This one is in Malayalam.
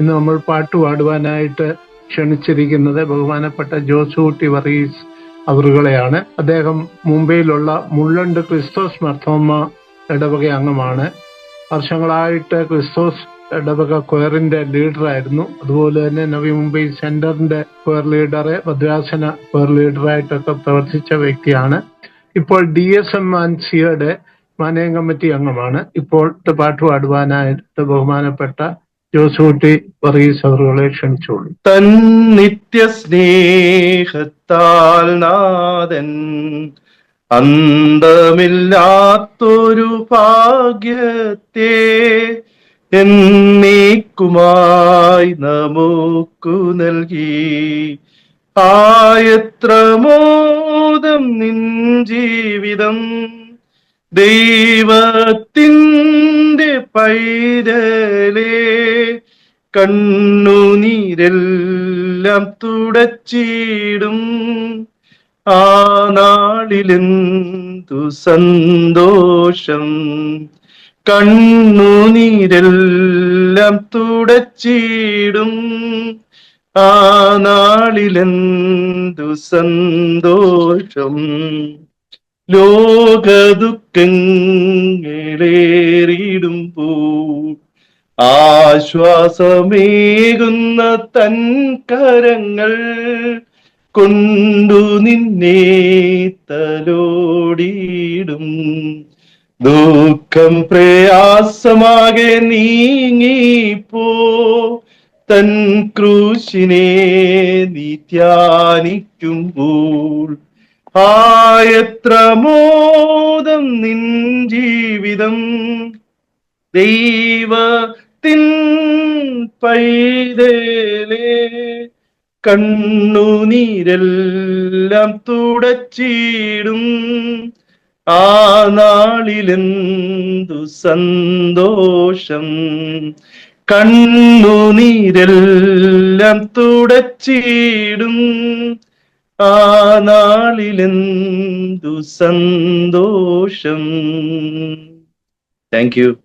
ഇന്ന് നമ്മൾ പാട്ട് പാടുവാനായിട്ട് ക്ഷണിച്ചിരിക്കുന്നത് ബഹുമാനപ്പെട്ട ജോസൂട്ടി വർഗീസ് അവറുകളെയാണ്. അദ്ദേഹം മുംബൈയിലുള്ള മുള്ളണ്ട് ക്രിസ്തോസ് മർത്തോമ ഇടവക അംഗമാണ്. വർഷങ്ങളായിട്ട് ക്രിസ്തോസ് ഇടവക ക്വയറിന്റെ ലീഡറായിരുന്നു അതുപോലെ തന്നെ നവി മുംബൈ സെന്ററിന്റെ ക്വയർ ലീഡർ ഭദ്രാസന ക്വയർ ലീഡറായിട്ടൊക്കെ പ്രവർത്തിച്ച വ്യക്തിയാണ്. ഇപ്പോൾ ഡി എസ് എം സിയുടെ മാനേയം കമ്മിറ്റി അംഗമാണ്. ഇപ്പോൾ പാട്ട് പാടുവാനായിട്ട് ബഹുമാനപ്പെട്ട ജോസൂട്ടി വർഗീസ് അവറുകളെ ക്ഷണിച്ചോളി. തൻ നിത്യ സ്നേഹത്താൽ നാഥൻ അന്തമില്ലാത്തൊരു ഭാഗ്യത്തെ എന്നേക്കുമായി നമുക്കു നൽകി. ആയത്ര മോദം നിൻ ജീവിതം ദൈവത്തിന്റെ പൈതലേ കണ്ണുനീരെല്ലാം തുടച്ചിടും. ആ നാളിലെന്തു സന്തോഷം. കണ്ണുനീരെല്ലാം തുടച്ചിടും. ആ നാളിലെന്തു സന്തോഷം. ലോകദുഃഖങ്ങളേറിടുമ്പോൾ ആശ്വാസമേകുന്ന തൻ കരങ്ങൾ കൊണ്ടു നിന്നെ തലോടിയിടും. ദുഃഖം പ്രയാസമാകെ നീങ്ങിപ്പോ തൻ ക്രൂശിനെ നീ ധ്യാനിക്കുമ്പോൾ ആയത്ര മോദം നിൻ ജീവിതം ദൈവത്തിൻ പൈതലേ കണ്ണുനീരെല്ലാം തുടച്ചിടും. ആ നാളിലെന്തു സന്തോഷം. കണ്ണുനീരെല്ലാം തുടച്ചിടും. ആ നാളിലെന്തു സന്തോഷം. Thank you.